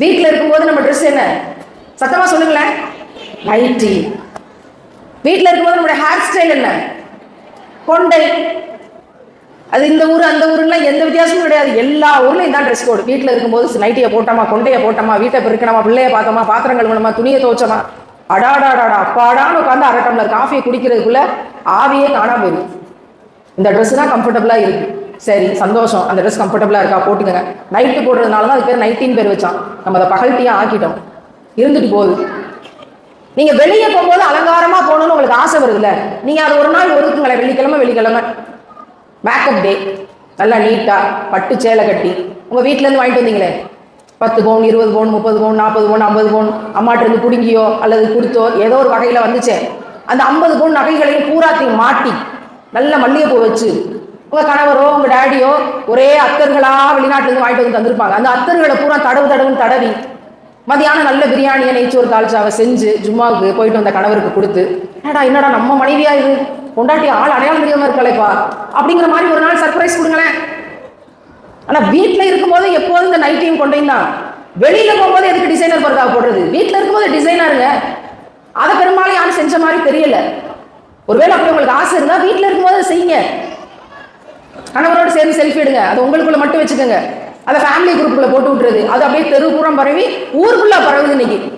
வீட்டில் இருக்கும்போது நம்ம ட்ரெஸ் என்ன? சத்தமா சொல்லுங்களேன். நைட்டி வீட்டில் இருக்கும்போது நம்மளுடைய ஹேர் ஸ்டைல் என்ன? கொண்டை. அது இந்த ஊர் அந்த ஊருலாம் எந்த வித்தியாசமும் கிடையாது. எல்லா ஊர்லையும் தான் ட்ரெஸ் கோடு வீட்டில் இருக்கும்போது நைட்டியை போட்டோமா கொண்டையை போட்டோமா வீட்டை பெருக்கணுமா பிள்ளைய பார்த்தோமா பாத்திரம் கழுவணுமா துணியை துவைச்சோமா? அடாடாடாடா அப்பாடான்னு உட்காந்து அரை டம்ளர் காஃபியை குடிக்கிறதுக்குள்ள ஆவியே காணாம போயிடும் இந்த ட்ரெஸ் தான் கம்ஃபர்டபுளாக இருக்கு. சரி சந்தோஷம். அந்த ட்ரெஸ் கம்ஃபர்டபுளாக இருக்கா? போட்டுக்கங்க. நைட்டு போடுறதுனால தான் அது பேர் நைட்டின்னு பேர் வச்சான். நம்ம அதை பகல்ட்டியாக ஆக்கிட்டோம். இருந்துட்டு போகுது. நீங்க வெளியே போகும்போது அலங்காரமா போகணும்னு உங்களுக்கு ஆசை வருதுல்ல? நீங்க அது ஒரு நாள் ஒதுக்குங்களேன் வெள்ளிக்கிழமை வெள்ளிக்கிழமை மேக்கப் டே நல்லா நீட்டா பட்டு சேலை கட்டி உங்க வீட்டிலேருந்து இருந்து வாங்கிட்டு வந்தீங்களே? பத்து பவுன் இருபது பவுன் முப்பது பவுன் நாற்பது பவுன் ஐம்பது பவுன் அம்மாட்ட இருந்து குடுங்கியோ அல்லது கொடுத்தோ ஏதோ ஒரு வகையில வந்துச்சே? அந்த ஐம்பது பவுன் நகைகளையும் பூராத்தையும் மாட்டி நல்ல மல்லிகைப்பூ வச்சு உங்க கணவரோ உங்க டேடியோ ஒரே அத்தர்களா வெளிநாட்டுல இருந்து வாங்கிட்டு வந்து தந்திருப்பாங்க. அந்த அத்தர்களை பூரா தடவு தடவுன்னு தடவி மதியானம் நல்ல பிரியாணியை நெய்ச்சோறு தாளிச்சாவை செஞ்சு ஜும்மாவுக்கு போயிட்டு வந்த கணவருக்கு கொடுத்து என்னடா என்னடா நம்ம மனைவியா இது? கொண்டாட்டி ஆள் அடையாளம் தெரியாமல் இருக்கலைப்பா அப்படிங்கிற மாதிரி ஒரு நாள் சர்ப்ரைஸ் கொடுங்களேன். ஆனா வீட்ல இருக்கும்போது எப்போதும் இந்த நைட்டையும் கொண்டையும் தான். வெளியில போகும்போது எதுக்கு டிசைனர் பர்தா போடுறது? வீட்ல இருக்கும்போது டிசைனருங்க அதை பெரும்பாலும் யாரும் செஞ்ச மாதிரி தெரியல. ஒருவேளை அப்படி உங்களுக்கு ஆசை இருந்தா வீட்டில் இருக்கும்போது செய்யுங்க. கணவரோட சேர்ந்து செல்ஃபி எடுங்க. அது உங்களுக்குள்ள மட்டும் வச்சுக்கோங்க. அதை ஃபேமிலி குரூப்புக்குள்ள போட்டு விட்டுறது. அது அப்படியே தெருப்புறம் பரவி ஊருக்குள்ள பரவுது இன்னைக்கு.